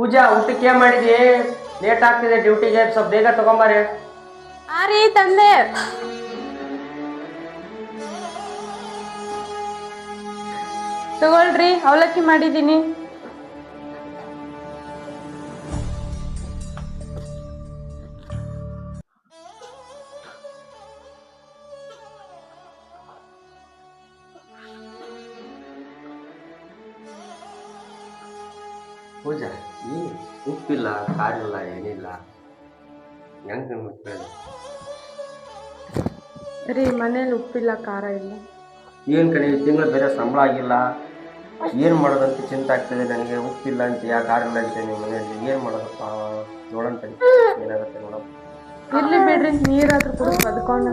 ಪೂಜಾ, ಊಟಕ್ಕೆ ಏನ್ ಮಾಡಿದಿ? ಲೇಟ್ ಆಗ್ತಿದೆ ಡ್ಯೂಟಿಗೆ ಸ್ವಲ್ಪ ಬೇಗ ತಗೊಂಬಾರಿ ಆ ರೀ ತಂದೆ. ತಗೊಳ್ರಿ, ಅವಲಕ್ಕಿ ಮಾಡಿದ್ದೀನಿ. ಪೂಜಾ ಈ ಉಪ್ಪಿಲ್ಲ ಕಾರಿಲ್ಲ ಏನಿಲ್ಲ. ಹೆಂಗೆ ಮಕ್ಕಳು? ರೀ ಮನೇಲಿ ಉಪ್ಪಿಲ್ಲ ಖಾರ ಇಲ್ಲ. ಏನ್ ಕಣಿ ತಿಂಗಳು ಬೇರೆ ಸಂಬಳ ಆಗಿಲ್ಲ. ಏನ್ ಮಾಡೋದಂತ ಚಿಂತೆ ಆಗ್ತದೆ ನನಗೆ. ಉಪ್ಪಿಲ್ಲ ಅಂತ ಯಾ ಕಾರಿಲ್ಲ ಅಂತ ನಿಮ್ಮ ಮನೆಯಲ್ಲಿ? ಏನ್ ಮಾಡೋದಪ್ಪ ನೋಡೋಣ. ಏನಾಗುತ್ತೆ ನೋಡೋಣ. ಇರ್ಲಿ ಬಿಡ್ರಿ ನೀರಾದ್ರೂ ಕುಡಿದು ಬದ್ಕೊಂಡು